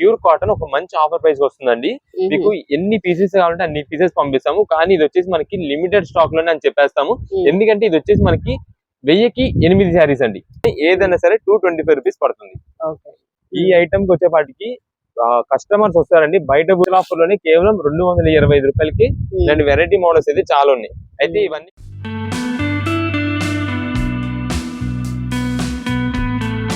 Pure cotton ఒక మంచి offer price వస్తుందండి. మీకు ఎన్ని పీసెస్ కావాలంటే అన్ని పీసెస్ పంపిస్తాము. కానీ ఇది వచ్చేసి మనకి లిమిటెడ్ స్టాక్లోనే అని చెప్పేస్తాము. ఎందుకంటే ఇది వచ్చేసి మనకి వెయ్యికి ఎనిమిది శారీస్ అండి. ఏదైనా సరే టూ ట్వంటీ ఫైవ్ రూపీస్ పడుతుంది ఈ ఐటమ్కి వచ్చేపాటికి కస్టమర్స్ వస్తారండి. బయట బుల్ ఆఫర్లోనే కేవలం రెండు వందల ఇరవై ఐదు రూపాయలకి ఇలాంటి వెరైటీ మోడల్స్ అయితే చాలా ఉన్నాయి అయితే. ఇవన్నీ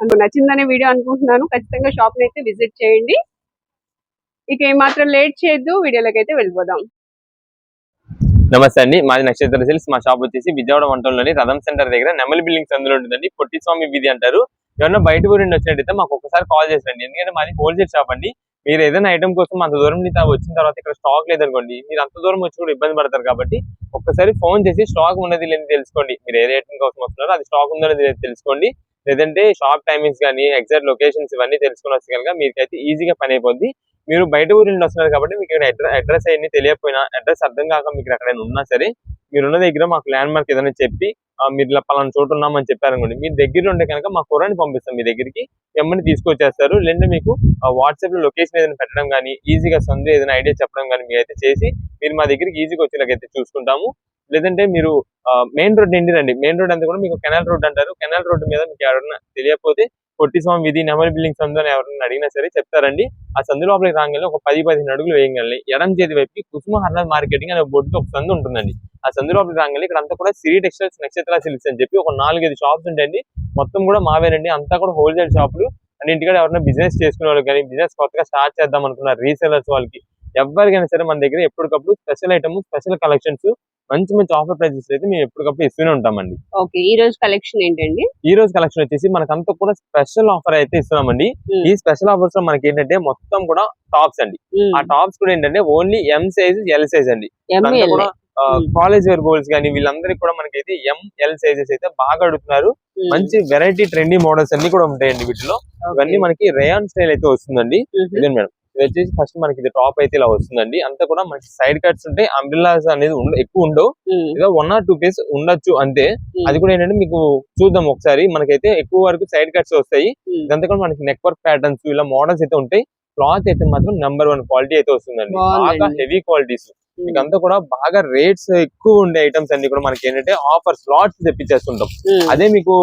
అందుకు నచ్చిందనే వీడియో అనుకుంటున్నాను. ఖచ్చితంగా షాప్ని అయితే విజిట్ చేయండి. ఇక ఏమాత్రం లేట్ చేయొద్దు. వీడియోలోకి అయితే వెళ్ళిపోదాం. నమస్తే అండి. మాది నక్షత్ర సెల్స్ మా షాప్ వచ్చేసి విజయవాడ వంటలోని రథం సెంటర్ దగ్గర నెమలి బిల్డింగ్స్ అందులో ఉంటుందండి. పొట్టి స్వామి వీధి అంటారు. ఏమన్నా బయట ఊరి నుండి వచ్చినట్టయితే మాకు ఒకసారి కాల్ చేసండి ఎందుకంటే మాది హోల్సేల్ షాప్ అండి. మీరు ఏదైనా ఐటమ్ కోసం అంత దూరం నుంచి వచ్చిన తర్వాత ఇక్కడ స్టాక్ లేదనుకోండి మీరు అంత దూరం వచ్చి కూడా ఇబ్బంది పడతారు కాబట్టి ఒక్కసారి ఫోన్ చేసి స్టాక్ ఉన్నది లేని తెలుసుకోండి. మీరు ఏ ఐటమ్ కోసం వస్తున్నారో అది స్టాక్ ఉందో లేదో తెలుసుకోండి. లేదంటే షాప్ టైమింగ్స్ కానీ ఎగ్జాక్ట్ లొకేషన్స్ ఇవన్నీ తెలుసుకుని వస్తే కనుక మీకైతే ఈజీగా పని అయిపోద్ది. మీరు బయట ఊరి నుండి వస్తున్నారు కాబట్టి మీకు ఇక్కడ అడ్రస్ అవన్నీ తెలియకపోయినా అడ్రస్ అర్థం కాక మీకు ఎక్కడైనా ఉన్నా సరే మీరు ఉన్న దగ్గర మాకు ల్యాండ్ మార్క్ ఏదైనా చెప్పి మీరు ఇలా పలానా చోటు ఉన్నామని చెప్పారనుకోండి మీ దగ్గర ఉంటే కనుక మా కుర్రాన్ని పంపిస్తాం మీ దగ్గరికి ఎమ్మని తీసుకొచ్చేస్తారు. లేదంటే మీకు వాట్సాప్లో లొకేషన్ ఏదైనా పెట్టడం కానీ ఈజీగా సొంత ఏదైనా ఐడియా చెప్పడం కానీ మీరు అయితే చేసి మీరు మా దగ్గరికి ఈజీగా వచ్చేలాగైతే చూసుకుంటాము. లేదంటే మీరు మెయిన్ రోడ్ నుండి రండి. మెయిన్ రోడ్ అంతా కూడా మీకు కెనాల్ రోడ్ అంటారు. కెనాల్ రోడ్ మీద మీకు ఎవరైనా తెలియకపోతే పొట్టి స్వామి విధి నెమలి బిల్డింగ్ సందు అని ఎవరైనా అడిగినా సరే చెప్తారండి. ఆ సందు లోపలికి రాగానే ఒక పది పదిహేను అడుగులు వేయగలని ఎడం చేతి వైపు కుసుమ హర్నల్ మార్కెటింగ్ అనే బోర్డుతో ఒక సందు ఉంటుందండి. ఆ సందు లోపలికి రాగానే ఇక్కడ అంతా కూడా సిరి టెక్స్టైల్స్ నక్షత్ర సిల్క్స్ అని చెప్పి ఒక నాలుగైదు షాప్స్ ఉంటాయండి. మొత్తం కూడా మావేనండి. అంతా కూడా హోల్సేల్ షాపులు. అండ్ ఇంటికాడ ఎవరైనా బిజినెస్ చేసుకునే వాళ్ళు కానీ బిజినెస్ కొత్తగా స్టార్ట్ చేద్దాం అనుకున్న రీసెలర్స్ వాళ్ళకి ఎవరికైనా సరే మన దగ్గర ఎప్పటికప్పుడు స్పెషల్ ఐటమ్ స్పెషల్ కలెక్షన్స్ మంచి మంచి ఆఫర్ ప్రైజెస్ అయితే మేము ఎప్పటికప్పుడు ఇస్తూనే ఉంటామండి. ఓకే ఈ రోజు కలెక్షన్ ఏంటండి? ఈ రోజు కలెక్షన్ వచ్చేసి మనకంతా కూడా స్పెషల్ ఆఫర్ అయితే ఇస్తున్నామండి. ఈ స్పెషల్ ఆఫర్స్లో మనకి ఏంటంటే మొత్తం కూడా టాప్స్ అండి. ఆ టాప్స్ కూడా ఏంటంటే only M size L size అండి. ఎంఎల్ కూడా. కాలేజ్ వేర్ గోల్స్ కానీ వీళ్ళందరికీ కూడా మనకైతే ఎం ఎల్ సైజెస్ అయితే బాగా అడుగుతున్నారు. మంచి వెరైటీ ట్రెండీ మోడల్స్ అన్ని కూడా ఉంటాయండి వీటిలో. ఇవన్నీ మనకి రేయాన్ స్టైల్ అయితే వస్తుందండి. ఇదే మేడం? ఇది వచ్చేసి ఫస్ట్ మనకి ఇది టాప్ అయితే ఇలా వస్తుందండి. అంతా కూడా మనకి సైడ్ కట్స్ ఉంటాయి అంబ్రిల్లాస్ అనేది ఉండ- ఎక్కువ ఉండవు. ఏదో వన్ ఆర్ టూ పీస్ ఉండొచ్చు అంతే. అది కూడా ఏంటంటే మీకు చూద్దాం ఒకసారి. మనకైతే ఎక్కువ వరకు సైడ్ కట్స్ వస్తాయి. ఇదంతా కూడా మనకి నెక్ వర్క్ ప్యాటర్న్స్ ఇలా మోడల్స్ అయితే ఉంటాయి. క్లాత్ అయితే మాత్రం నెంబర్ వన్ క్వాలిటీ అయితే వస్తుందండి. బాగా హెవీ క్వాలిటీస్ మీకు అంతా కూడా బాగా రేట్స్ ఎక్కువ ఉండే ఐటమ్స్ అన్ని కూడా మనకి ఏంటంటే ఆఫర్ స్లాట్స్ తెప్పించేస్తుంటాం అదే మీకు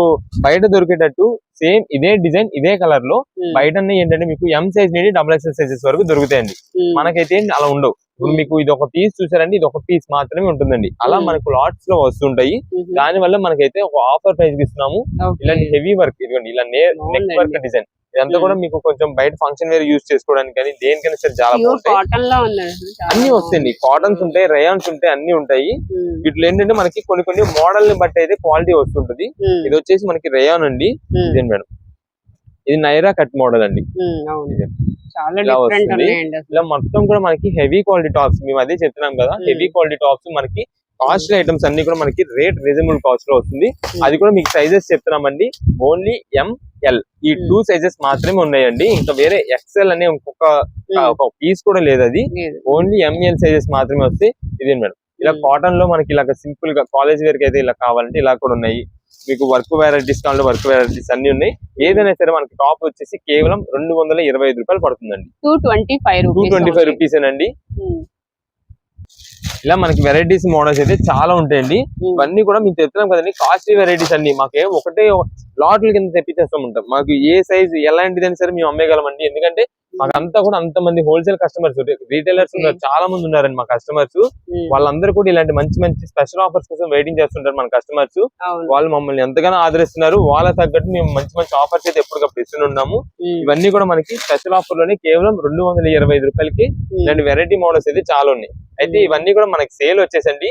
బయట దొరికేటట్టు సేమ్ ఇదే డిజైన్ ఇదే కలర్లో బయట ఏంటంటే మీకు ఎం సైజ్ నుండి డబుల్ ఎక్స్ఎల్ సైజెస్ వరకు దొరుకుతాయండి. మనకైతే అలా ఉండవు. ఇప్పుడు మీకు ఇది ఒక పీస్ చూసారండి ఇది ఒక పీస్ మాత్రమే ఉంటుందండి. అలా. మనకు లాట్స్లో వస్తుంటాయి. దాని వల్ల మనకైతే ఒక ఆఫర్ ప్రైస్ ఇస్తున్నాము. ఇలాంటి హెవీ వర్క్ ఇదిగోండి ఇలా నెక్. వర్క్ డిజైన్ ఇదంతా కూడా మీకు కొంచెం బయట ఫంక్షన్ వేర్ యూస్ చేసుకోవడానికి కానీ దేనికైనా సరే చాలా అన్ని వస్తాయండి. కాటన్స్ ఉంటాయి రయాన్స్ ఉంటాయి అన్ని ఉంటాయి. వీటిలో ఏంటంటే మనకి కొన్ని కొన్ని మోడల్ని బట్టి అయితే క్వాలిటీ వస్తుంటది. ఇది వచ్చేసి మనకి రేయాన్ అండి. ఇదేంటి మేడం? ఇది నైరా కట్ మోడల్ అండి. ఇదే. ఇలా మొత్తం కూడా మనకి హెవీ క్వాలిటీ టాప్స్ మేము అదే చెప్తున్నాం కదా. హెవీ క్వాలిటీ టాప్స్ మనకి కాస్ట్లీ ఐటమ్స్ అన్ని కూడా మనకి రేట్ రీజనబుల్ కాస్ట్లో వస్తుంది. Hmm. అది కూడా మీకు సైజెస్ చెప్తున్నామండి. ఓన్లీ ఎంఎల్ ఈ Hmm. టూ సైజెస్ మాత్రమే ఉన్నాయండి. ఇంకా వేరే ఎక్సెల్ అనే ఇంకొక ఉమ్, ఒక పీస్ కూడా లేదు అది. ఓన్లీ ఎంఎల్ సైజెస్ మాత్రమే వస్తాయి. ఇదే మేడం. ఇలా కాటన్లో మనకి ఇలా సింపుల్గా కాలేజ్ వేర్ అయితే ఇలా కావాలంటే ఇలా కూడా ఉన్నాయి. మీకు వర్క్ వెరైటీస్ కావాలి వర్క్ వెరైటీస్ అన్ని ఉన్నాయి. ఏదైనా సరే మనకి టాప్ వచ్చేసి కేవలం రెండు వందల ఇరవై ఐదు రూపాయలు పడుతుందండి. Two twenty five two rupees twenty five rupees అండి ఇలా మనకి వెరైటీస్ మోడల్స్ అయితే చాలా ఉంటాయండి. ఇవన్నీ కూడా మీకు చెప్తున్నాం కదండి. కాస్ట్లీ వెరైటీస్ అన్ని మాకే. ఒకటే లాట్ల కింద తెప్పించేస్తూ ఉంటాం మాకు ఏ సైజ్ ఎలాంటిదైనా సరే మేము అమ్మేయగలమండి. ఎందుకంటే మాకు అంతా కూడా అంత మంది హోల్సేల్ కస్టమర్స్ రీటైలర్స్ చాలా మంది ఉన్నారండి మా కస్టమర్స్. వాళ్ళందరూ కూడా ఇలాంటి మంచి మంచి స్పెషల్ ఆఫర్స్ కోసం వెయిటింగ్ చేస్తుంటారు మన కస్టమర్స్. వాళ్ళు మమ్మల్ని ఎంతగానో ఆదరిస్తున్నారు. వాళ్ళ తగ్గట్టు మేము మంచి మంచి ఆఫర్స్ అయితే ఎప్పటికప్పుడు ఇస్తున్నాము ఇవన్నీ కూడా మనకి స్పెషల్ ఆఫర్లోనే కేవలం రెండు వందల ఇరవై ఐదు రూపాయలకి ఇలాంటి వెరైటీ మోడల్స్ అయితే చాలా ఉన్నాయి. అయితే. ఇవన్నీ కూడా మనకి సేల్ వచ్చేసండి.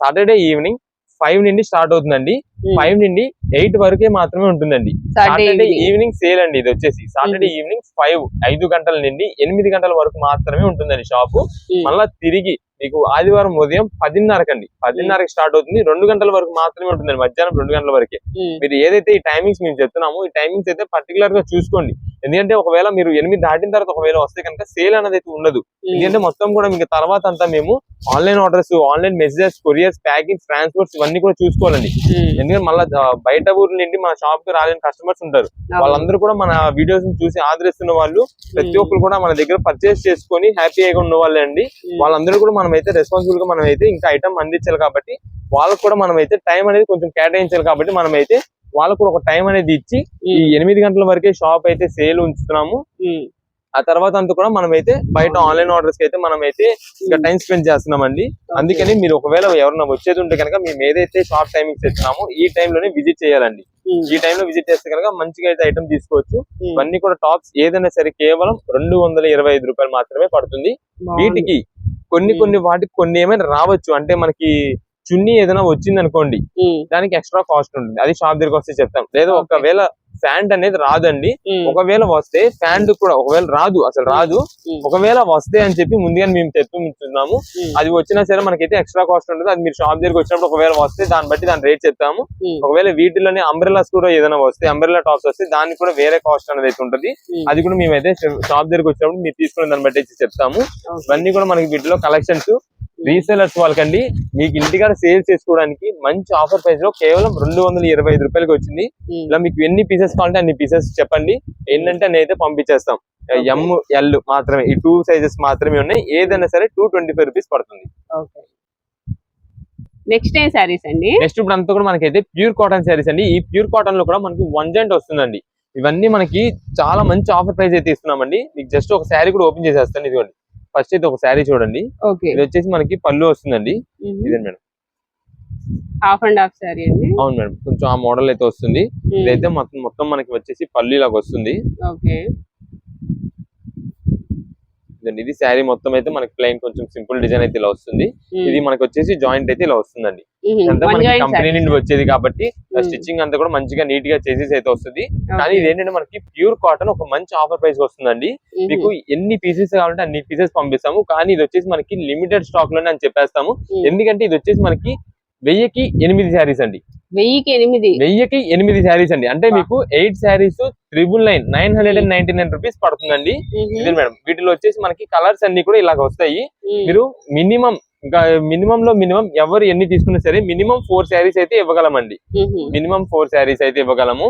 సాటర్డే ఈవినింగ్ ఫైవ్ నుండి స్టార్ట్ అవుతుందండి. ఫైవ్ నుండి ఎయిట్ వరకే మాత్రమే ఉంటుందండి. సాటర్డే. ఈవినింగ్ సేల్ అండి ఇది వచ్చేసి. సాటర్డే ఈవినింగ్ ఫైవ్ ఐదు గంటల నుండి ఎనిమిది గంటల వరకు మాత్రమే ఉంటుందండి షాపు మళ్ళా తిరిగి మీకు ఆదివారం ఉదయం పదిన్నరకండి. పదిన్నరకి స్టార్ట్ అవుతుంది. రెండు గంటల వరకు మాత్రమే ఉంటుందండి. మధ్యాహ్నం రెండు గంటల వరకే. మీరు ఏదైతే ఈ టైమింగ్స్ మేము చెప్తున్నామో ఈ టైమింగ్స్ అయితే పర్టికులర్గా చూసుకోండి. ఎందుకంటే ఒకవేళ మీరు ఎనిమిది దాటిన తర్వాత ఒకవేళ వస్తే కనుక సేల్ అనేది అయితే ఉండదు. ఉమ్, ఎందుకంటే మొత్తం కూడా మీకు తర్వాత అంతా మేము online orders online messages couriers packing transports ఇవన్నీ కూడా చూసుకోవాలండి. ఉమ్, ఎందుకంటే మళ్ళీ బయట ఊరు నుండి మన షాప్కి రాలేని కస్టమర్స్ ఉంటారు. వాళ్ళందరూ కూడా మన వీడియోస్ చూసి ఆదరిస్తున్న వాళ్ళు ప్రతి ఉమ్, ఒక్కరు కూడా మన దగ్గర పర్చేస్ చేసుకొని హ్యాపీగా ఉన్న వాళ్ళే అండి. వాళ్ళందరూ కూడా మనం అయితే రెస్పాన్సిబుల్గా మనం అయితే ఇంకా ఐటమ్ అందించాలి కాబట్టి వాళ్ళకు కూడా మనం అయితే టైం అనేది కొంచెం కేటాయించాలి కాబట్టి మనం అయితే వాళ్ళకు కూడా ఒక టైం అనేది ఇచ్చి ఈ ఎనిమిది గంటల వరకే షాప్ అయితే సేల్ ఉంచుతున్నాము. ఆ తర్వాత అంతా కూడా మనం అయితే బయట. ఆన్లైన్ ఆర్డర్స్కి అయితే మనం అయితే ఇంకా టైం స్పెండ్ చేస్తున్నామండి. అందుకని మీరు ఒకవేళ ఎవరైనా వచ్చేది ఉంటే కనుక మేము ఏదైతే షాప్ టైమింగ్స్ ఇస్తున్నామో ఈ లోనే విజిట్ చేయాలండి. ఈ లో విజిట్ చేస్తే కనుక మంచిగా అయితే ఐటమ్ తీసుకోవచ్చు. ఇవన్నీ కూడా టాప్స్ ఏదైనా సరే కేవలం రెండు వందల ఇరవై ఐదు రూపాయలు మాత్రమే పడుతుంది. వీటికి కొన్ని. కొన్ని వాటికి కొన్ని ఏమైనా రావచ్చు. అంటే మనకి చున్నీ ఏదైనా వచ్చింది అనుకోండి దానికి ఎక్స్ట్రా కాస్ట్ ఉంటుంది. అది షాప్ దగ్గరకు వస్తే చెప్తాం. లేదా. ఒకవేళ ప్యాంట్ అనేది రాదండి ఒకవేళ వస్తే ప్యాంట్ కూడా ఒకవేళ రాదు అసలు రాదు. ఒకవేళ వస్తే అని చెప్పి ముందుగా మేము చెప్పి ఉంటున్నాము ఉమ్, అది వచ్చినా సరే మనకైతే ఎక్స్ట్రా కాస్ట్ ఉంటుంది. అది మీరు షాప్ దగ్గరికి వచ్చినప్పుడు ఒకవేళ వస్తే దాన్ని బట్టి దాని రేట్ చెప్తాము. ఒకవేళ వీటిలోనే అంబ్రెలాస్ కూడా ఏదైనా వస్తే అంబ్రెలా టాప్స్ వస్తే దానికి కూడా వేరే కాస్ట్ అనేది అయితే ఉంటుంది. అది కూడా మేమైతే షాప్ దగ్గరికి వచ్చినప్పుడు మీరు తీసుకున్న దాన్ని బట్టి చెప్తాము. ఇవన్నీ కూడా మనకి వీటిలో కలెక్షన్స్ రీసేలర్స్ వాళ్ళకండి. మీకు ఇంటికాడ సేల్ చేసుకోవడానికి మంచి ఆఫర్ ప్రైస్లో కేవలం రెండు వందల ఇరవై ఐదు రూపాయలకి వచ్చింది. ఇలా మీకు ఎన్ని పీసెస్ కావాలంటే అన్ని పీసెస్ చెప్పండి. ఏంటంటే నేనైతే పంపించేస్తాం. ఎం ఎల్ మాత్రమే ఈ టూ సైజెస్ మాత్రమే ఉన్నాయి. ఏదైనా సరే టూ ట్వంటీ ఫైవ్ రూపీస్ పడుతుంది నెక్స్ట్ ఏం శారీస్ అండి? నెక్స్ట్ ఇప్పుడు అంతా కూడా మనకైతే ప్యూర్ కాటన్ శారీస్ అండి. ఈ ప్యూర్ కాటన్లో కూడా మనకి వన్ జాయింట్ వస్తుందండి. ఇవన్నీ మనకి చాలా మంచి ఆఫర్ ప్రైస్ అయితే ఇస్తున్నామండి. మీకు జస్ట్ ఒక శారీ కూడా ఓపెన్ చేసేస్తాను ఇదిగోండి. ఫస్ట్ అయితే ఒక శారీ చూడండి. ఇది వచ్చేసి మనకి పళ్ళు వస్తుందండి. ఇదే madam. Half and half sari అండి. అవును మేడం. కొంచెం ఆ మోడల్ అయితే వస్తుంది. ఇదైతే మొత్తం మొత్తం మనకి వచ్చేసి పళ్ళు ఇలాగ వస్తుంది. ఓకే. ఇదండి ఇది శారీ మొత్తం అయితే మనకి ప్లెయిన్ కొంచెం సింపుల్ డిజైన్ అయితే ఇలా వస్తుంది. ఇది మనకి వచ్చేసి జాయింట్ అయితే ఇలా వస్తుందండి. మనకి కంపెనీ. నుండి వచ్చేది కాబట్టి స్టిచ్చింగ్ అంతా కూడా మంచిగా నీట్గా చేసేసి అయితే వస్తుంది. కానీ ఇది ఏంటంటే మనకి ప్యూర్ కాటన్ ఒక మంచి ఆఫర్ ప్రైస్ వస్తుందండి. మీకు ఎన్ని పీసెస్ కావాలంటే అన్ని పీసెస్ పంపిస్తాము. కానీ ఇది వచ్చేసి మనకి లిమిటెడ్ స్టాక్లోనే అని చెప్పేస్తాము. ఎందుకంటే ఇది వచ్చేసి మనకి వెయ్యికి ఎనిమిది శారీస్ అండి. వెయ్యికి ఎనిమిది. వెయ్యికి ఎనిమిది శారీస్ అండి. అంటే మీకు eight saris triple nine nine hundred and ninety nine rupees పడుతుందండి. ఇది మేడం. వీటిలో వచ్చేసి మనకి కలర్స్ అన్ని కూడా ఇలాగ వస్తాయి. మీరు మినిమం ఇంకా మినిమం లో మినిమం ఎవరు ఎన్ని తీసుకున్నా సరే మినిమం ఫోర్ శారీస్ అయితే ఇవ్వగలమండి. ఉమ్, మినిమం ఫోర్ శారీస్ అయితే ఇవ్వగలము.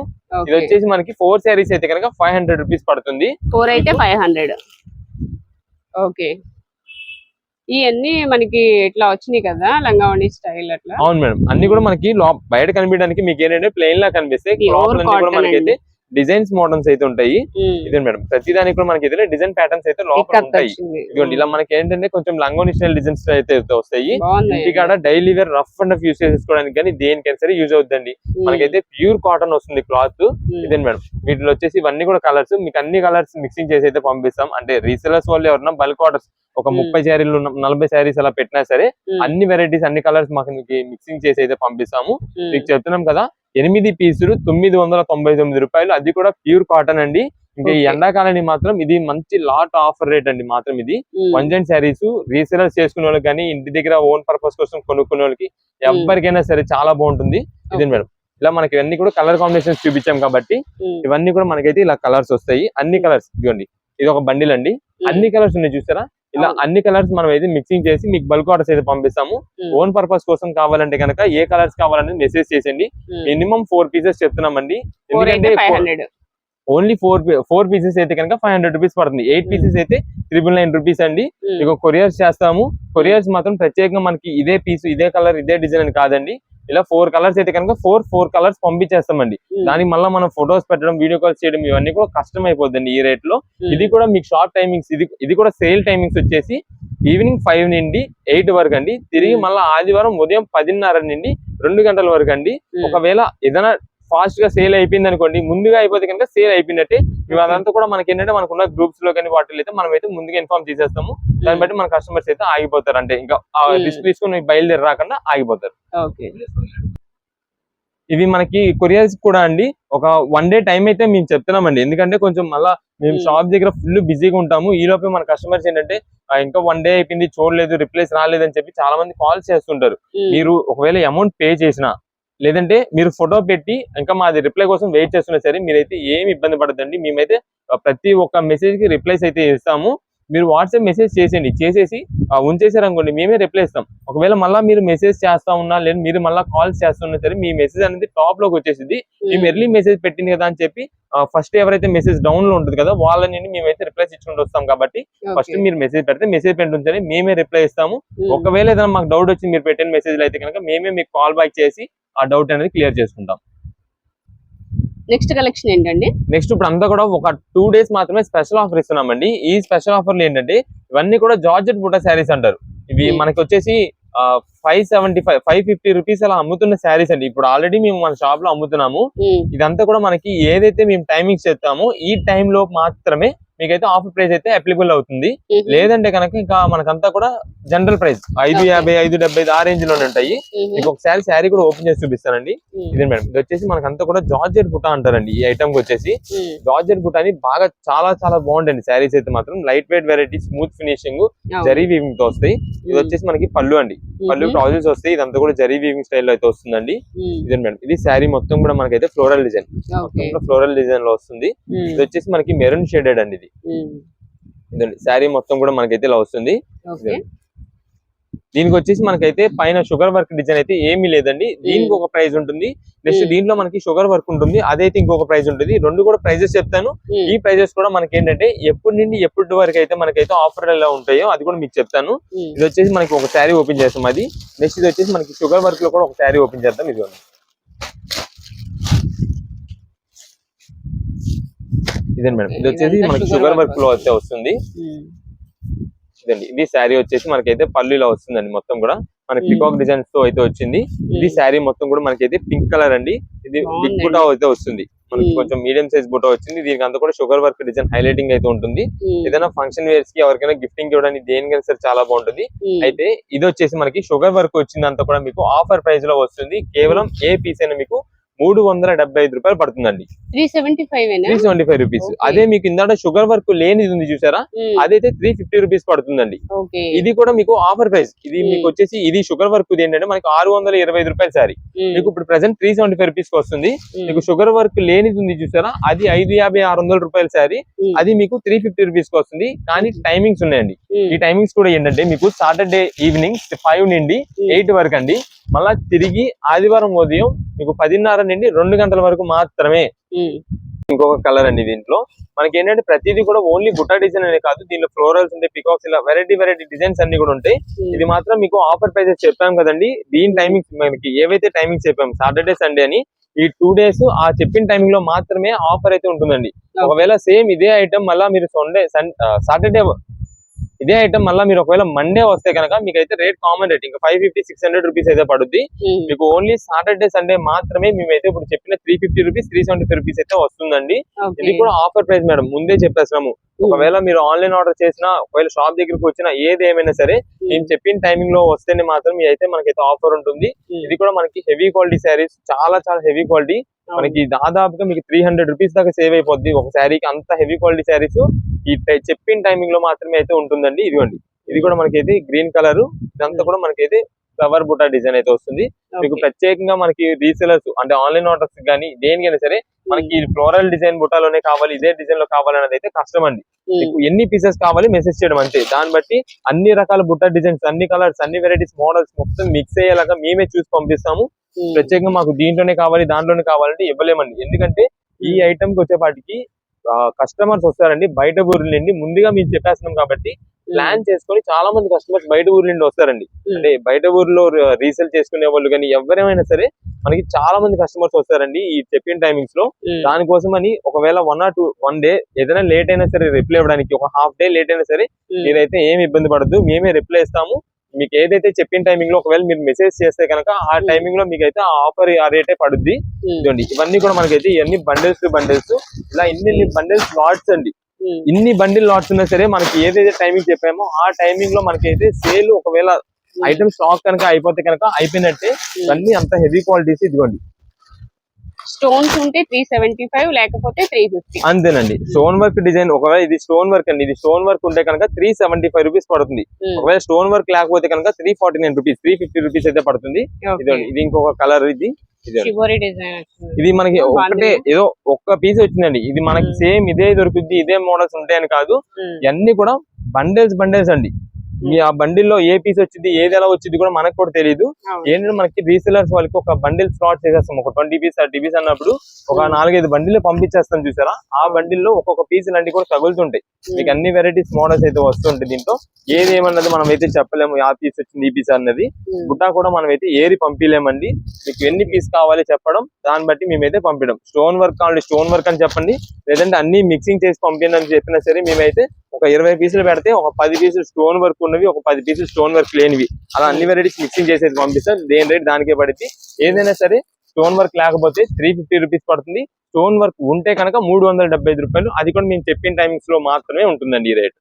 ఇది వచ్చేసి మనకి ఫోర్ శారీస్ అయితే కనుక ఫైవ్ హండ్రెడ్ రూపీస్ పడుతుంది. ఫోర్ అయితే ఫైవ్ హండ్రెడ్. ఓకే. ఇవన్నీ మనకి ఇట్లా వచ్చినాయి కదా లంగావణి స్టైల్ అట్లా? అవును మేడం. అన్ని కూడా మనకి బయట కనిపించడానికి మీకు ఏంటంటే ప్లెయిన్ లా కనిపిస్తాయి. క్లాత్ మనకైతే డిజైన్స్ మోడల్స్ అయితే ఉంటాయి. ఇదే మేడం. ప్రతి దానికి కూడా మనకి ఏదైతే డిజైన్ ప్యాటర్న్స్ అయితే లోపల ఉంటాయి. ఇదిగోండి ఇలా మనకి ఏంటంటే కొంచెం లంగోని స్టైల్ డిజైన్స్ అయితే వస్తాయి. ఇంటికాడ daily wear rough and rough use చేసుకోవడానికి కానీ దేనికైనా సరే యూజ్ అవుతుందండి మనకైతే ప్యూర్ కాటన్ వస్తుంది క్లాత్ ఇదే మేడం. వీటిలో వచ్చేసి ఇవన్నీ కూడా కలర్స్ మీకు అన్ని కలర్స్ మిక్సింగ్ చేసి అయితే పంపిస్తాం. అంటే రీసెలర్స్ వాళ్ళు ఎవరన్నా బల్క్ ఆర్డర్స్ ఒక. ముప్పై శారీలు నలభై శారీస్ అలా పెట్టినా సరే అన్ని వెరైటీస్ అన్ని కలర్స్ మాకు మిక్సింగ్ చేసి అయితే పంపిస్తాము. మీకు చెప్తున్నాం కదా ఎనిమిది పీసులు తొమ్మిది వందల తొంభై తొమ్మిది రూపాయలు. అది కూడా ప్యూర్ కాటన్ అండి. ఇంకా ఈ. ఎండాకాలానికి మాత్రం ఇది మంచి లాట్ ఆఫర్ రేట్ అండి మాత్రం ఇది. Um, one design saris resellers చేసుకునే వాళ్ళకి కానీ ఇంటి దగ్గర ఓన్ పర్పస్ కోసం కొనుక్కునే వాళ్ళకి ఎవరికైనా సరే చాలా బాగుంటుంది. ఇదే. మేడం? ఇలా మనకి ఇవన్నీ కూడా కలర్ కాంబినేషన్స్ చూపించాం కాబట్టి ఇవన్నీ కూడా మనకైతే ఇలా కలర్స్ వస్తాయి. అన్ని కలర్స్ ఇదిగోండి. ఇది ఒక బండిల్ అండి అన్ని కలర్స్ ఉన్నాయి చూసారా? ఇలా. అన్ని కలర్స్ మనం అయితే మిక్సింగ్ చేసి మీకు బల్క్ ఆర్డర్స్ అయితే పంపిస్తాము. ఓన్ పర్పస్ కోసం కావాలంటే కనుక ఏ కలర్స్ కావాలనేది మెసేజ్ చేసేయండి. మినిమం ఫోర్ పీసెస్ చెప్తున్నామండి. ఎందుకంటే ఓన్లీ ఫోర్ ఫోర్ పీసెస్ అయితే కనుక ఫైవ్ హండ్రెడ్ రూపీస్ పడుతుంది. ఎయిట్. పీసెస్ అయితే త్రిబుల్ నైన్ రూపీస్ అండి. ఇక కొరియర్స్ చేస్తాము. కొరియర్స్ మాత్రం ప్రత్యేకంగా మనకి ఇదే పీస్ ఇదే కలర్ ఇదే డిజైన్ అని కాదండి. ఇలా ఫోర్ కలర్స్ అయితే కనుక ఫోర్ ఫోర్ కలర్స్ పంపించేస్తామండి. ఉమ్, దానికి మళ్ళీ మనం ఫొటోస్ పెట్టడం వీడియో కాల్స్ చేయడం ఇవన్నీ కూడా కష్టం అయిపోద్దండి ఈ రేట్లో. ఉమ్, ఇది కూడా మీకు షార్ట్ టైమింగ్స్ ఇది ఇది కూడా సేల్ టైమింగ్స్ వచ్చేసి ఈవినింగ్ ఫైవ్ నుండి ఎయిట్ వరకు అండి. తిరిగి Hmm. మళ్ళీ ఆదివారం ఉదయం పదిన్నర నుండి రెండు గంటల వరకు అండి. ఒకవేళ ఏదైనా ఫాస్ట్గా సేల్ అయిపోయింది అనుకోండి ముందుగా అయిపోతే కనుక సేల్ అయిపోయినట్టే. మేము అదంతా కూడా మనకి ఏంటంటే మనకున్న గ్రూప్స్లో కానీ వాటిలో అయితే మనం అయితే ముందుగా ఇన్ఫార్మ్ చేసేస్తాము. దాన్ని బట్టి మన కస్టమర్స్ అయితే ఆగిపోతారు. అంటే ఇంకా Hmm. రిస్క్ తీసుకుని బయలుదేరి రాకుండా ఆగిపోతారు. ఇవి మనకి కొరియర్స్ కూడా అండి. ఒక వన్ డే టైం అయితే మేము చెప్తున్నామండి. ఎందుకంటే కొంచెం మళ్ళా మేము Hmm. షాప్ దగ్గర ఫుల్ బిజీగా ఉంటాము. ఈ లోపే మన కస్టమర్స్ ఏంటంటే "ఆ, ఇంకా వన్ డే అయిపోయింది చూడలేదు రిప్లేస్ రాలేదు అని చెప్పి చాలా మంది కాల్ చేస్తుంటారు. ఉమ్, మీరు ఒకవేళ అమౌంట్ పే చేసినా లేదంటే మీరు ఫోటో పెట్టి ఇంకా మాది రిప్లై కోసం వెయిట్ చేస్తున్నా సరే మీరైతే ఏమి ఇబ్బంది పడదండి మేమైతే ప్రతి ఒక్క మెసేజ్కి రిప్లైస్ అయితే ఇస్తాము. మీరు వాట్సాప్ మెసేజ్ చేసేయండి. చేసేసి ఆ, ఉంచేసారు అనుకోండి మేమే రిప్లై ఇస్తాం. ఒకవేళ మళ్ళీ మీరు మెసేజ్ చేస్తా ఉన్నా లేదా మీరు మళ్ళీ కాల్స్ చేస్తున్నా సరే మీ మెసేజ్ అనేది టాప్లోకి వచ్చేసింది మేము ఎర్లీ మెసేజ్ పెట్టింది కదా అని చెప్పి ఫస్ట్ ఎవరైతే మెసేజ్ డౌన్లో ఉంటుంది కదా వాళ్ళని మేమైతే రిప్లైస్ ఇచ్చుకుంటూ వస్తాం కాబట్టి ఫస్ట్ మీరు మెసేజ్ పెడితే మెసేజ్ పెట్టించండి మేమే రిప్లై ఇస్తాము. ఒకవేళ ఏదైనా మాకు డౌట్ వచ్చి మీరు పెట్టిన మెసేజ్ అయితే కనుక మేమే మీకు కాల్ బ్యాక్ చేసి ఆ డౌట్ అనేది క్లియర్ చేసుకుంటాం. నెక్స్ట్ కలెక్షన్ ఏంటండి? నెక్స్ట్ ఇప్పుడు అంతా కూడా ఒక టూ డేస్ మాత్రమే స్పెషల్ ఆఫర్ ఇస్తున్నామండి. ఈ స్పెషల్ ఆఫర్లు ఏంటంటే ఇవన్నీ కూడా జార్జెట్ బుట్ట శారీస్ అంటారు. ఇవి Hmm. మనకి వచ్చేసి five seventy five five fifty rupees అలా అమ్ముతున్న శారీస్ అండి. ఇప్పుడు ఆల్రెడీ మేము మన షాప్లో అమ్ముతున్నాము. ఉమ్, ఇదంతా కూడా మనకి ఏదైతే మేము టైమింగ్స్ చెప్తామో ఈ time లో మాత్రమే మీకైతే ఆఫర్ ప్రైస్ అయితే అప్లికబుల్ అవుతుంది. లేదంటే కనుక ఇంకా మనకంతా కూడా జనరల్ ప్రైస్ ఐదు. యాభై ఐదు డెబ్బై ఐదు ఆ రేంజ్లోనే ఉంటాయి. మీకు ఒకసారి శారీ కూడా ఓపెన్ చేసి చూపిస్తానండి. ఇదే మేడం. ఇది వచ్చేసి మనకంతా కూడా జార్జెట్ బుట్ట అంటారండి ఈ ఐటమ్ వచ్చేసి. జార్జెట్ బుట్ట అని బాగా చాలా చాలా బాగుంటుంది శారీస్ అయితే మాత్రం. Light weight variety smooth finishing zari వీవింగ్తో వస్తాయి. ఇది వచ్చేసి మనకి పళ్ళు అండి. పళ్ళు ట్రౌజర్స్ వస్తాయి. ఇదంతా కూడా జరీ వీవింగ్ స్టైల్ అయితే వస్తుందండి. ఇదే మేడం. ఇది శారీ మొత్తం కూడా మనకైతే ఫ్లోరల్ డిజైన్ మొత్తం ఫ్లోరల్ డిజైన్లో వస్తుంది. ఇది వచ్చేసి మనకి మెరూన్ షేడెడ్ అండి ఇది. ఇదండి శారీ మొత్తం కూడా మనకైతే ఇలా వస్తుంది. దీనికి వచ్చేసి మనకైతే పైన షుగర్ వర్క్ డిజైన్ అయితే ఏమీ లేదండి. దీనికి ఒక ప్రైస్ ఉంటుంది. నెక్స్ట్. దీంట్లో మనకి షుగర్ వర్క్ ఉంటుంది. అదైతే ఇంకొక ప్రైస్ ఉంటుంది. రెండు కూడా ప్రైజెస్ చెప్తాను. ఈ ప్రైజెస్ కూడా మనకి ఏంటంటే ఎప్పటి నుండి ఎప్పటి వరకు అయితే మనకైతే ఆఫర్ ఎలా ఉంటాయో అది కూడా మీకు చెప్తాను. ఇది వచ్చేసి మనకి ఒక శారీ ఓపెన్ చేస్తాం అది. నెక్స్ట్ ఇది వచ్చేసి మనకి షుగర్ వర్క్లో కూడా ఒక శారీ ఓపెన్ చేద్దాం. ఇది ఇదండి మేడం. ఇది వచ్చేసి మనకి షుగర్ వర్క్లో అయితే వస్తుంది. ఇదండి. ఇది శారీ వచ్చేసి మనకైతే పళ్ళు ఇలా వస్తుందండి మొత్తం కూడా. మనకి. పికాక్ డిజైన్స్తో అయితే వచ్చింది. ఇది శారీ మొత్తం కూడా మనకైతే పింక్ కలర్ అండి. ఇది బిగ్. బుటా అయితే వస్తుంది. మనకి. కొంచెం మీడియం సైజ్ బుటా వచ్చింది. దీనికి అంతా కూడా షుగర్ వర్క్ డిజైన్ హైలైటింగ్ అయితే ఉంటుంది. ఏదైనా ఫంక్షన్ వేర్స్కి ఎవరికైనా గిఫ్టింగ్ ఇవ్వడానికి దేనికైనా సరే చాలా బాగుంటుంది. అయితే ఇది వచ్చేసి మనకి షుగర్ వర్క్ వచ్చిందంతా కూడా మీకు ఆఫర్ ప్రైస్లో వస్తుంది. కేవలం ఏ పీస్ అయినా మీకు మూడు వందల డెబ్బై ఐదు రూపాయలు పడుతుందండి. Three seventy five three seventy five rupees. అదే మీకు ఇందాక షుగర్ వర్క్ లేనిది ఉంది చూసారా? అదైతే త్రీ ఫిఫ్టీ రూపీస్ పడుతుందండి. ఇది కూడా మీకు ఆఫర్ ప్రైస్. ఇది. మీకు వచ్చేసి ఇది షుగర్ వర్క్ ఏంటంటే మనకి ఆరు వందల ఇరవై ఐదు రూపాయలు సారీ మీకు ఇప్పుడు present three seventy five rupees వస్తుంది. మీకు షుగర్ వర్క్ లేనిది ఉంది చూసారా? అది ఐదు యాభై ఆరు వందల రూపాయల సారీ అది మీకు త్రీ ఫిఫ్టీ రూపీస్కి వస్తుంది. కానీ టైమింగ్స్ ఉన్నాయండి. ఈ టైమింగ్స్ కూడా ఏంటంటే మీకు సాటర్డే ఈవినింగ్ ఫైవ్ నుండి ఎయిట్ వరకు అండి. మళ్ళా తిరిగి ఆదివారం ఉదయం మీకు పదిన్నర నుండి రెండు గంటల వరకు మాత్రమే ఇంకొక కలర్ అండి దీంట్లో. మనకి ఏంటంటే ప్రతిదీ కూడా ఓన్లీ బుట్టా డిజైన్ అనే కాదు దీనిలో ఫ్లోరల్స్ ఉంటాయి పికాక్స్ ఇలా వెరైటీ వెరైటీ డిజైన్స్ అన్ని కూడా ఉంటాయి. ఇది మాత్రం మీకు ఆఫర్ ప్రైసెస్ చెప్పాం కదండి. దీని టైమింగ్స్ మనకి ఏవైతే టైమింగ్స్ చెప్పాం సాటర్డే సండే అని ఈ టూ డేస్ ఆ చెప్పిన టైమింగ్లో మాత్రమే ఆఫర్ అయితే ఉంటుందండి. ఒకవేళ సేమ్ ఇదే ఐటమ్ మళ్ళా మీరు సండే సాటర్డే ఇదే ఐటమ్ మళ్ళీ మీరు ఒకవేళ మండే వస్తే కనుక మీకు అయితే రేట్ కామన్ రేట్ ఇంకా five fifty six hundred rupees అయితే పడుద్ది. మీకు ఓన్లీ సాటర్డే సండే మాత్రమే మేమైతే ఇప్పుడు చెప్పిన three fifty rupees three seventy five rupees అయితే వస్తుందండి. ఇది కూడా ఆఫర్ ప్రైస్ మేడం ముందే చెప్పేస్తున్నాము. ఉమ్, ఒకవేళ మీరు ఆన్లైన్ ఆర్డర్ చేసినా ఒకవేళ షాప్ దగ్గరికి వచ్చినా ఏది ఏమైనా సరే మేము. చెప్పిన టైమింగ్లో వస్తేనే మాత్రం అయితే మనకైతే ఆఫర్ ఉంటుంది. ఇది కూడా మనకి హెవీ క్వాలిటీ శారీస్ చాలా చాలా హెవీ క్వాలిటీ మనకి దాదాపుగా మీకు త్రీ హండ్రెడ్ రూపీస్ దాకా సేవ్ అయిపోద్ది. ఒక శారీకి అంత హెవీ క్వాలిటీ శారీస్ ఈ చెప్పిన టైమింగ్లో మాత్రమే అయితే ఉంటుందండి. ఇదిగోండి. ఇది కూడా మనకైతే గ్రీన్ కలర్. ఇదంతా కూడా మనకైతే ఫ్లవర్ బుటా డిజైన్ అయితే వస్తుంది. మీకు ప్రత్యేకంగా మనకి రీసెలర్స్ అంటే ఆన్లైన్ ఆర్డర్స్ కానీ దేనికైనా సరే మనకి ఫ్లోరల్ డిజైన్ బుటాలోనే కావాలి ఇదే డిజైన్లో కావాలనేది అయితే కష్టం అండి. మీకు ఎన్ని పీసెస్ కావాలి మెసేజ్ చేయడం అంతే. దాన్ని బట్టి అన్ని రకాల బుట్ట డిజైన్స్ అన్ని కలర్స్ అన్ని వెరైటీస్ మోడల్స్ మొత్తం మిక్స్ అయ్యేలాగా మేమే చూసి పంపిస్తాము. ప్రత్యేకంగా మాకు దీంట్లోనే కావాలి దాంట్లోనే కావాలంటే ఇవ్వలేమండి. ఎందుకంటే ఈ ఐటమ్కి వచ్చేపాటికి కస్టమర్స్ వస్తారండి. బయట ఊర్ల నుండి ముందుగా మేము చెప్పేస్తున్నాం కాబట్టి ప్లాన్ చేసుకొని చాలా మంది కస్టమర్స్ బయట ఊరు నుండి వస్తారండి. అంటే బయట ఊర్లో రీసేల్ చేసుకునే వాళ్ళు కానీ ఎవరైనా సరే మనకి చాలా మంది కస్టమర్స్ వస్తారండి ఈ చెప్పిన టైమింగ్స్లో. దానికోసం అని ఒకవేళ one or two one day ఏదైనా లేట్ అయినా సరే రిప్లై ఇవ్వడానికి ఒక హాఫ్ డే లేట్ అయినా సరే మీరైతే ఏమి ఇబ్బంది పడద్దు. మేమే రిప్లై ఇస్తాము. మీకు ఏదైతే చెప్పిన టైమింగ్లో ఒకవేళ మీరు మెసేజ్ చేస్తే కనుక ఆ Hmm. టైమింగ్లో మీకు అయితే ఆ ఆఫర్ ఆ రేటే పడుద్ది. ఉమ్, ఇదిగోండి ఇవన్నీ కూడా మనకైతే ఇవన్నీ బండిల్స్ బండిల్స్ ఇలా ఇన్ని బండిల్స్ లాట్స్ అండి. ఉమ్, ఇన్ని బండిల్ లాట్స్ ఉన్నా సరే మనకి ఏదైతే టైమింగ్ చెప్పామో ఆ టైమింగ్లో మనకైతే సేల్ ఒకవేళ ఐటమ్ స్టాక్ కనుక అయిపోతే కనుక అయిపోయినట్టే. ఇవన్నీ అంత హెవీ క్వాలిటీస్ ఇదిగోండి. స్టోన్స్ ఉంటే త్రీ సెవెంటీ ఫైవ్ లేకపోతే త్రీ ఫిఫ్టీ అంతేనండి. స్టోన్ వర్క్ డిజైన్ ఒకవేళ ఇది స్టోన్ వర్క్ అండి ఇది స్టోన్ వర్క్ ఉంటే కనుక త్రీ సెవెంటీ ఫైవ్ రూపీస్ పడుతుంది ఒకవేళ స్టోన్ వర్క్ లేకపోతే కనుక three forty nine rupees three fifty rupees అయితే పడుతుంది. ఇది ఇంకొక కలర్ ఇది ఇది మనకి. ఒకటే ఏదో ఒక్క పీస్ వచ్చిందండి. ఇది మనకి. సేమ్ ఇదే దొరుకుద్ది ఇదే మోడల్స్ ఉంటాయని కాదు. ఇవన్నీ కూడా బండిల్స్ బండిల్స్ అండి. మీ ఆ బండిల్లో ఏ పీస్ వచ్చింది ఏది ఎలా వచ్చింది కూడా మనకు కూడా తెలియదు. ఏంటంటే మనకి రీసెలర్స్ వాళ్ళకి ఒక బండిల్ స్లాట్ చేసేస్తాం. ఒక ట్వంటీ పీస్ థర్టీ పీస్ అన్నప్పుడు ఒక. నాలుగైదు బండిల్ పంపించేస్తాం చూసారా? ఆ బండిల్లో ఒక్కొక్క పీస్ లాంటివి కూడా తగులుతుంటాయి. మీకు అన్ని వెరైటీస్ మోడల్స్ అయితే వస్తుంటాయి దీంతో ఏది ఏమన్నది మనం అయితే చెప్పలేము ఆ పీస్ వచ్చింది ఈ పీస్ అన్నది. బుట్టా కూడా మనం అయితే ఏరి పంపించలేమండి మీకు ఎన్ని పీస్ కావాలి చెప్పడం దాన్ని బట్టి మేమైతే పంపించడం స్టోన్ వర్క్ కావాలి స్టోన్ వర్క్ అని చెప్పండి. లేదంటే అన్ని మిక్సింగ్ చేసి పంపించండి అని చెప్పినా సరే మేమైతే ఒక ఇరవై పీసులు పెడితే ఒక పది పీసులు స్టోన్ వర్క్ ఉన్నవి ఒక పది పీసులు స్టోన్ వర్క్ లేనివి. అలా అన్ని వెరైటీస్ మిక్సింగ్ చేసేది పంపిస్తాం దేని రేట్ దానికే పడుతుంది ఏదైనా సరే స్టోన్ వర్క్ లేకపోతే త్రీ ఫిఫ్టీ రూపీస్ పడుతుంది. స్టోన్ వర్క్ ఉంటే కనుక మూడు వందల డెబ్బై ఐదు రూపాయలు. అది కూడా మేము చెప్పిన టైమింగ్స్లో మాత్రమే ఉంటుందండి ఈ రేట్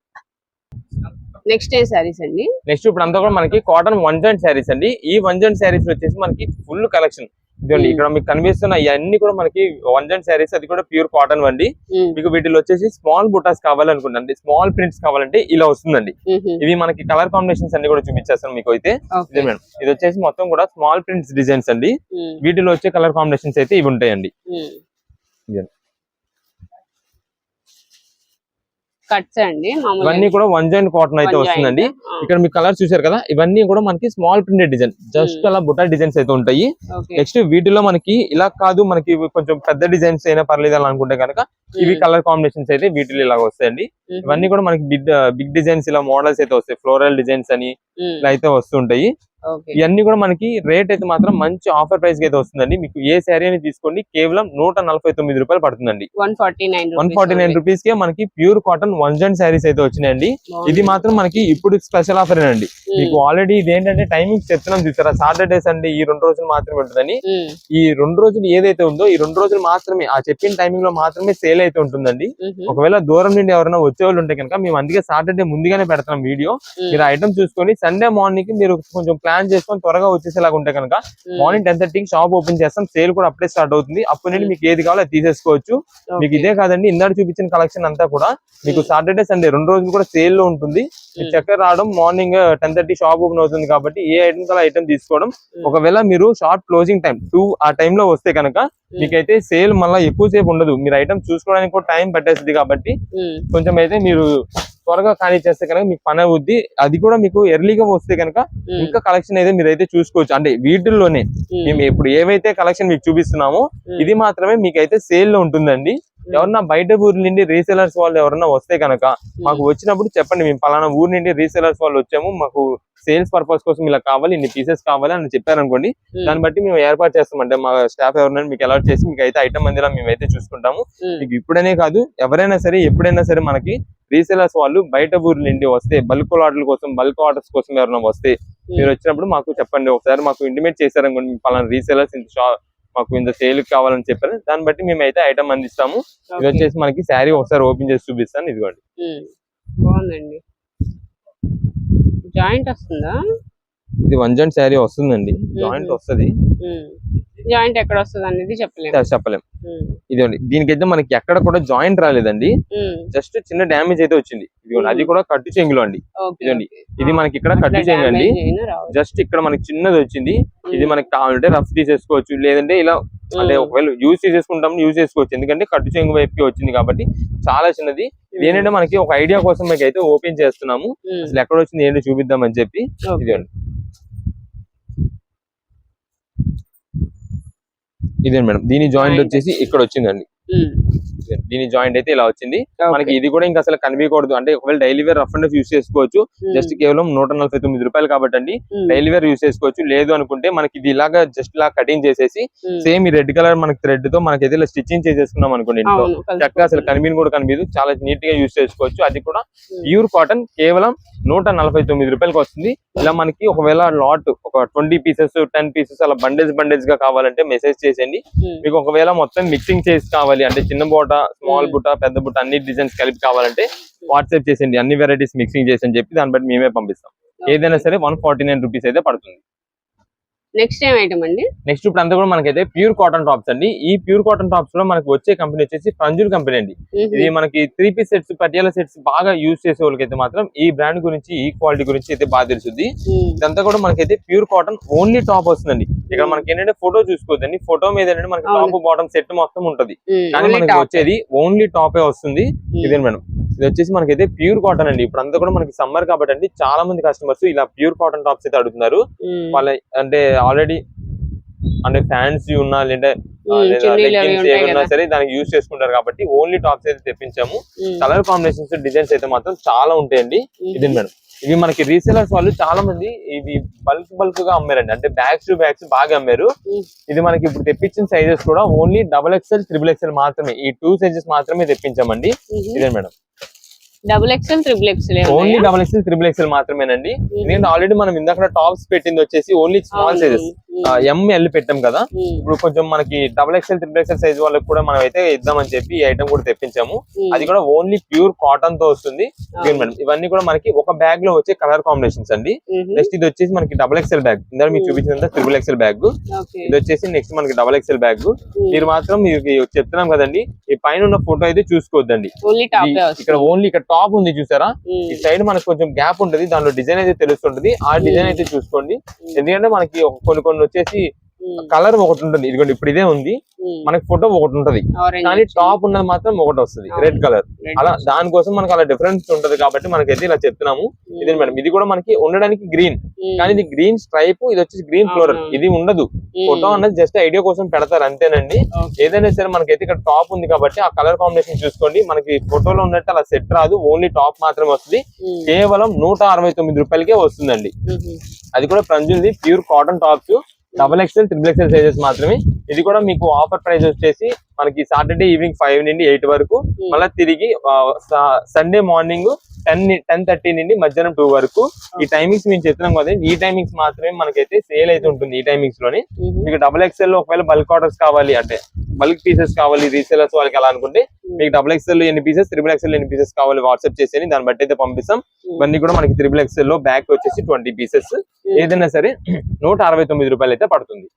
నెక్స్ట్ ఏ సారీస్ అండి? నెక్స్ట్ ఇప్పుడు అంతా కూడా మనకి కాటన్ వన్ జాయింట్ శారీస్ అండి. ఈ వన్ జాయింట్ శారీస్ వచ్చేసి మనకి ఫుల్ కలెక్షన్ ఇదండి Hmm. ఇక్కడ మీకు కనిపిస్తున్న ఇవన్నీ కూడా మనకి వన్ జాయింట్ శారీస్ అది కూడా ప్యూర్ కాటన్ అండి మీకు వీటిలో వచ్చేసి స్మాల్ బుటాస్ కావాలనుకుంటే స్మాల్ ప్రింట్స్ కావాలంటే ఇలా వస్తుందండి. ఇవి మనకి కలర్ కాంబినేషన్స్ అన్ని కూడా చూపించేస్తాను మీకు అయితే. ఇదే మేడం. ఇది వచ్చేసి మొత్తం కూడా స్మాల్ ప్రింట్స్ డిజైన్స్ అండి. వీటిలో వచ్చే కలర్ కాంబినేషన్స్ అయితే ఇవి ఉంటాయండి. ఉమ్. ఇదే. కట్స్ అండి ఇవన్నీ కూడా వన్ జాయింట్ కాటన్ అయితే వస్తుందండి. ఇక్కడ మీకు కలర్ చూసారు కదా ఇవన్నీ కూడా మనకి స్మాల్ ప్రింటెడ్ డిజైన్ జస్ట్. అలా బుటా డిజైన్స్ అయితే ఉంటాయి. నెక్స్ట్ వీటిలో మనకి ఇలా కాదు మనకి కొంచెం పెద్ద డిజైన్స్ అయినా పర్లేదు అని అనుకుంటే కనుక ఇవి కలర్ కాంబినేషన్స్ అయితే వీటిలో ఇలా వస్తాయండి. ఇవన్నీ కూడా మనకి బిగ్ బిగ్ డిజైన్స్ ఇలా మోడల్స్ అయితే వస్తాయి. ఫ్లోరల్ డిజైన్స్ అని ఇలా అయితే వస్తుంటాయి. ఇవన్నీ కూడా మనకి రేట్ అయితే మాత్రం మంచి ఆఫర్ ప్రైస్కి అయితే వస్తుందండి. మీకు ఏ శారీ అని తీసుకోండి. కేవలం నూట నలభై తొమ్మిది రూపాయలు పడుతుందండి. One forty nine one forty nine rupees కే మనకి ప్యూర్ కాటన్ వన్ జెంట్ శారీస్ అయితే వచ్చినాయండి. ఇది మాత్రం మనకి ఇప్పుడు స్పెషల్ ఆఫర్ అండి మీకు ఆల్రెడీ ఇది ఏంటంటే టైమింగ్ చెప్తున్నాం చూసారా? సాటర్డే సండే ఈ రెండు రోజులు మాత్రమే ఉంటుందని. ఈ రెండు రోజులు ఏదైతే ఉందో ఈ రెండు రోజులు మాత్రమే ఆ చెప్పిన టైమింగ్లో మాత్రమే సేల్ అయితే ఉంటుందండి. ఒకవేళ దూరం నుండి ఎవరైనా వచ్చే వాళ్ళు ఉంటే కనుక మేము అందుకే సాటర్డే ముందుగానే పెడతాం వీడియో. మీరు ఐటమ్ చూసుకొని సండే మార్నింగ్కి మీరు కొంచెం ప్లాన్ చేసుకొని త్వరగా వచ్చేసేలాగా ఉంటే కనుక మార్నింగ్ టెన్ థర్టీకి షాప్ ఓపెన్ చేస్తాం. సేల్ కూడా అప్పుడే స్టార్ట్ అవుతుంది. అప్పటి నుండి మీకు ఏది కావాలో అది తీసేసుకోవచ్చు. మీకు ఇదే కాదండి ఇందాక చూపించిన కలెక్షన్ అంతా కూడా మీకు సాటర్డే సండే రెండు రోజులు కూడా సేల్లో ఉంటుంది. మీరు చక్కగా రావడం morning ten thirty shop open అవుతుంది కాబట్టి ఏ ఐటమ్ కావాలో ఐటమ్ తీసుకోవడం. ఒకవేళ మీరు షాప్ క్లోజింగ్ టైం టూ ఆ time లో వస్తే కనుక మీకైతే సేల్ మళ్ళీ ఎక్కువసేపు ఉండదు. మీరు ఐటమ్ చూసుకోవడానికి కూడా టైం పట్టేస్తుంది కాబట్టి కొంచెం అయితే మీరు త్వరగా ఖాళీ చేస్తే కనుక మీకు పని అవుద్ది. అది కూడా మీకు ఎర్లీగా వస్తే కనుక ఇంకా కలెక్షన్ అయితే మీరు అయితే చూసుకోవచ్చు. అంటే వీటిల్లోనే మేము. ఇప్పుడు ఏవైతే కలెక్షన్ మీకు చూపిస్తున్నామో ఇది మాత్రమే మీకు అయితే సేల్లో ఉంటుందండి. ఎవరన్నా బయట ఊరి నుండి రీసెలర్స్ వాళ్ళు ఎవరన్నా వస్తే కనుక మాకు వచ్చినప్పుడు చెప్పండి. మేము పలానా ఊరి నుండి రీసెలర్స్ వాళ్ళు వచ్చాము. మాకు సేల్స్ పర్పస్ కోసం ఇలా కావాలి ఇన్ని పీసెస్ కావాలి అని చెప్పారనుకోండి దాన్ని బట్టి మేము ఏర్పాటు చేస్తాం అంటే మా స్టాఫ్ ఎవరైనా మీకు అలాట్ చేసి మీకు అయితే ఐటమ్ మందిలా మేము అయితే చూసుకుంటాము మీకు ఇప్పుడనే కాదు ఎవరైనా సరే ఎప్పుడైనా సరే మనకి రీసెలర్స్ వాళ్ళు బయట ఊర్ల నుండి వస్తే బల్క్ ఆర్డర్ల కోసం బల్క్ ఆర్డర్స్ కోసం ఎవరైనా వస్తే మీరు వచ్చినప్పుడు మాకు చెప్పండి. ఒకసారి మాకు ఇంటిమేట్ చేశారనుకోండి పలానా రీసెలర్స్ ఇంత షా మాకు ఇంత సేల్ కావాలని చెప్పారు. దాన్ని బట్టి మేము అయితే ఐటమ్ అందిస్తాము. ఇది వచ్చేసి మనకి శారీ ఒకసారి ఓపెన్ చేసి చూపిస్తాను. ఇదిగోండి. బాగుందండి. జాయింట్ వస్తుందా? ఇది వన్ జాయింట్ శారీ వస్తుందండి. జాయింట్ వస్తుంది. జాయింట్ ఎక్కడ వస్తుంది అనేది చెప్పలేము. చెప్పలేం ఇదిగోండి దీనికైతే మనకి ఎక్కడ కూడా జాయింట్ రాలేదండి. జస్ట్ చిన్న డ్యామేజ్ అయితే వచ్చింది. ఇదిగోండి అది కూడా కట్టు చెంగులో అండి. ఇదండి. ఇది మనకి ఇక్కడ కట్టు చెంగు అండి. జస్ట్ ఇక్కడ మనకి చిన్నది వచ్చింది. ఇది మనకి కావాలంటే రఫ్ తీసేసుకోవచ్చు లేదంటే ఇలా అంటే ఒకవేళ యూజ్ చేసేసుకుంటాం యూజ్ చేసుకోవచ్చు. ఎందుకంటే కట్టు చెంగు వైపుకి వచ్చింది కాబట్టి చాలా చిన్నది. ఏంటంటే మనకి ఒక ఐడియా కోసం మీకు అయితే ఓపెన్ చేస్తున్నాము. అసలు ఎక్కడ వచ్చింది ఏంటో చూపిద్దామని చెప్పి. ఇదండి ఇదే మేడం. దీని జాయింట్. వచ్చేసి ఇక్కడ వచ్చిందండి. దీని జాయింట్ అయితే ఇలా వచ్చింది. మనకి ఇది కూడా ఇంకా అసలు కనిపించకూడదు. అంటే ఒకవేళ daily wear rough and use చేసుకోవచ్చు. జస్ట్ కేవలం నూట నలభై తొమ్మిది రూపాయలు కాబట్టి అండి డైలీ వేర్ యూస్ చేసుకోవచ్చు. లేదు అనుకుంటే మనకి ఇది ఇలాగా జస్ట్ ఇలా కటింగ్ చేసేసి సేమ్ ఈ రెడ్ కలర్ మనకి థ్రెడ్తో మనకి అయితే ఇలా స్టిచ్చింగ్ చేసేసుకున్నాం అనుకోండి ఇంట్లో. చక్కగా అసలు కనిపిని కూడా కనిపించదు. చాలా నీట్గా యూస్ చేసుకోవచ్చు. అది కూడా ప్యూర్ కాటన్ కేవలం నూట నలభై తొమ్మిది రూపాయలకి వస్తుంది. ఇలా మనకి ఒకవేళ లాట్ ఒక ట్వంటీ పీసెస్ టెన్ పీసెస్ అలా బండేజ్ బండేజ్గా కావాలంటే మెసేజ్ చేసేయండి. మీకు ఒకవేళ మొత్తం మిక్సింగ్ చేసి కావాలి అంటే చిన్న బుట్ట స్మాల్ Hmm. బుట్ట పెద్ద బుట్ట అన్ని డిజైన్స్ కలిపి కావాలంటే వాట్సాప్ చేసేయండి. అన్ని వెరైటీస్ మిక్సింగ్ చేసి అని చెప్పి దాన్ని బట్టి మేమే పంపిస్తాం. ఏదైనా సరే వన్ ఫార్టీ నైన్ రూపీస్ అయితే పడుతుంది. నెక్స్ట్ ఏం ఐటమ్ అండి? నెక్స్ట్ ఇప్పుడు అంతా కూడా మనకైతే ప్యూర్ కాటన్ టాప్స్ అండి. ఈ ప్యూర్ కాటన్ టాప్స్లో మనకి వచ్చే కంపెనీ వచ్చేసి ఫ్రంజుల్ కంపెనీ అండి. ఇది మనకి three piece sets Patiala sets బాగా యూజ్ చేసే వాళ్ళకైతే మాత్రం ఈ బ్రాండ్ గురించి ఈ క్వాలిటీ గురించి అయితే బాగా తెలుసుద్ది ఇదంతా కూడా మనకైతే ప్యూర్ కాటన్ ఓన్లీ టాప్ వస్తుందండి. ఇక్కడ మనకి ఏంటంటే ఫోటో చూసుకోవద్దండి. ఫోటో మీద ఏంటంటే మనకి. టాప్ బాటమ్ సెట్ మొత్తం ఉంటది. కానీ మనకి వచ్చేది ఓన్లీ టాపే వస్తుంది. ఇదే మేడం? ఇది వచ్చేసి మనకైతే ప్యూర్ కాటన్ అండి. ఇప్పుడు అంతా కూడా మనకి సమ్మర్ కాబట్టి అండి చాలా మంది కస్టమర్స్ ఇలా ప్యూర్ కాటన్ టాప్స్ అయితే అడుగుతున్నారు. వాళ్ళ అంటే ఆల్రెడీ అంటే ఫ్యాన్స్ ఉన్నా లేదంటే ఏమన్నా సరే దానికి యూజ్ చేసుకుంటారు కాబట్టి ఓన్లీ టాప్స్ అయితే తెప్పించాము. కలర్ కాంబినేషన్స్ డిజైన్స్ అయితే మాత్రం చాలా ఉంటాయండి. ఇది మేడం. ఇవి మనకి రీసేలర్స్ వాళ్ళు చాలా మంది ఇవి బల్క్ బల్క్గా అమ్మారండి. అంటే బ్యాగ్స్ టు బ్యాగ్స్ బాగా అమ్మారు. ఇది మనకి ఇప్పుడు తెప్పించిన సైజెస్ కూడా only double XL triple XL మాత్రమే. ఈ టూ సైజెస్ మాత్రమే తెప్పించామండి. ఇదే madam. Double XL XL only double XL triple XL మాత్రమేనండి. ఎందుకంటే ఆల్రెడీ మనం ఇందాక టాప్స్ పెట్టింది వచ్చేసి ఓన్లీ స్మాల్ సైజెస్ ఎంఎల్ పెట్టాం కదా. ఇప్పుడు కొంచెం మనకి double XL triple XL size వాళ్ళకి కూడా మనం అయితే ఇద్దామని చెప్పి ఈ ఐటమ్ కూడా తెప్పించాము. అది కూడా ఓన్లీ ప్యూర్ కాటన్తో వస్తుంది. మేడం ఇవన్నీ కూడా మనకి ఒక బ్యాగ్లో వచ్చే కలర్ కాంబినేషన్స్ అండి. నెక్స్ట్ ఇది వచ్చేసి మనకి డబల్ ఎక్స్ఎల్ బ్యాగ్ ఇందాక మీకు. చూపించినంత త్రిబుల్ ఎక్స్ఎల్ బ్యాగ్ ఇది వచ్చేసి నెక్స్ట్ మనకి డబల్ ఎక్స్ఎల్ బ్యాగ్ మీరు మాత్రం మీకు చెప్తున్నాం కదండి ఈ పైన ఉన్న ఫోటో అయితే చూసుకోవద్దండి. ఇక్కడ ఓన్లీ ఇక్కడ టాప్ ఉంది చూసారా? ఈ సైడ్ మనకు కొంచెం గ్యాప్ ఉంటది. దాంట్లో డిజైన్ అయితే తెలుస్తుంటది. ఆ డిజైన్ అయితే చూసుకోండి. ఎందుకంటే మనకి కొన్ని కొన్ని వచ్చేసి కలర్ ఒకటి ఉంటుంది. ఇదిగోండి ఇప్పుడు ఇదే ఉంది. మనకి ఫోటో ఒకటి ఉంటది. కానీ టాప్ ఉన్నది మాత్రం ఒకటి వస్తుంది. రెడ్ కలర్ అలా దానికోసం మనకి అలా డిఫరెన్స్ ఉంటది కాబట్టి మనకైతే ఇలా చెప్తున్నాము. ఇదే మేడం ఇది కూడా మనకి ఉండడానికి గ్రీన్ కానీ ఇది గ్రీన్ స్ట్రైప్ ఇది వచ్చేసి గ్రీన్ ఫ్లోరల్ అవునా. ఇది ఉండదు. ఫోటో అన్నది జస్ట్ ఐడియా కోసం పెడతారు అంతేనండి. ఏదైనా సరే మనకైతే ఇక్కడ టాప్ ఉంది కాబట్టి ఆ కలర్ కాంబినేషన్ చూసుకోండి. మనకి ఫోటోలో ఉన్నట్టు అలా సెట్ రాదు. ఓన్లీ టాప్ మాత్రమే వస్తుంది. కేవలం నూట అరవై తొమ్మిది రూపాయలకే వస్తుందండి. అది కూడా ప్రంజుల్ది pure cotton tops double XL triple XL sizes మాత్రమే. ఇది కూడా మీకు ఆఫర్ ప్రైస్ వచ్చేసి మనకి సాటర్డే ఈవినింగ్ ఫైవ్ నుండి ఎయిట్ వరకు. మళ్ళీ తిరిగి Sunday morning ten ten thirty నుండి మధ్యాహ్నం టూ వరకు ఈ టైమింగ్స్ మేము చెప్తున్నాం కదా ఈ టైమింగ్స్ మాత్రమే మనకైతే సేల్ అయితే ఉంటుంది ఈ టైమింగ్స్లోనే. మీకు డబల్ ఎక్స్ఎల్లో ఒకవేళ బల్క్ ఆర్డర్స్ కావాలి అంటే బల్క్ పీసెస్ కావాలి రీసేలర్స్ వాళ్ళకి అలా అనుకుంటే మీకు డబుల్ ఎక్స్ఎల్ ఎన్ని పీసెస్ త్రిబుల్ ఎక్స్ఎల్ ఎన్ని పీసెస్ కావాలి వాట్సాప్ చేసేది దాన్ని బట్టి అయితే పంపిస్తాం. ఇవన్నీ కూడా మనకి త్రిబుల్ ఎక్స్ఎల్లో బ్యాక్ వచ్చేసి ట్వంటీ పీసెస్ ఏదైనా సరే నూట అరవై తొమ్మిది రూపాయలు అయితే పడుతుంది.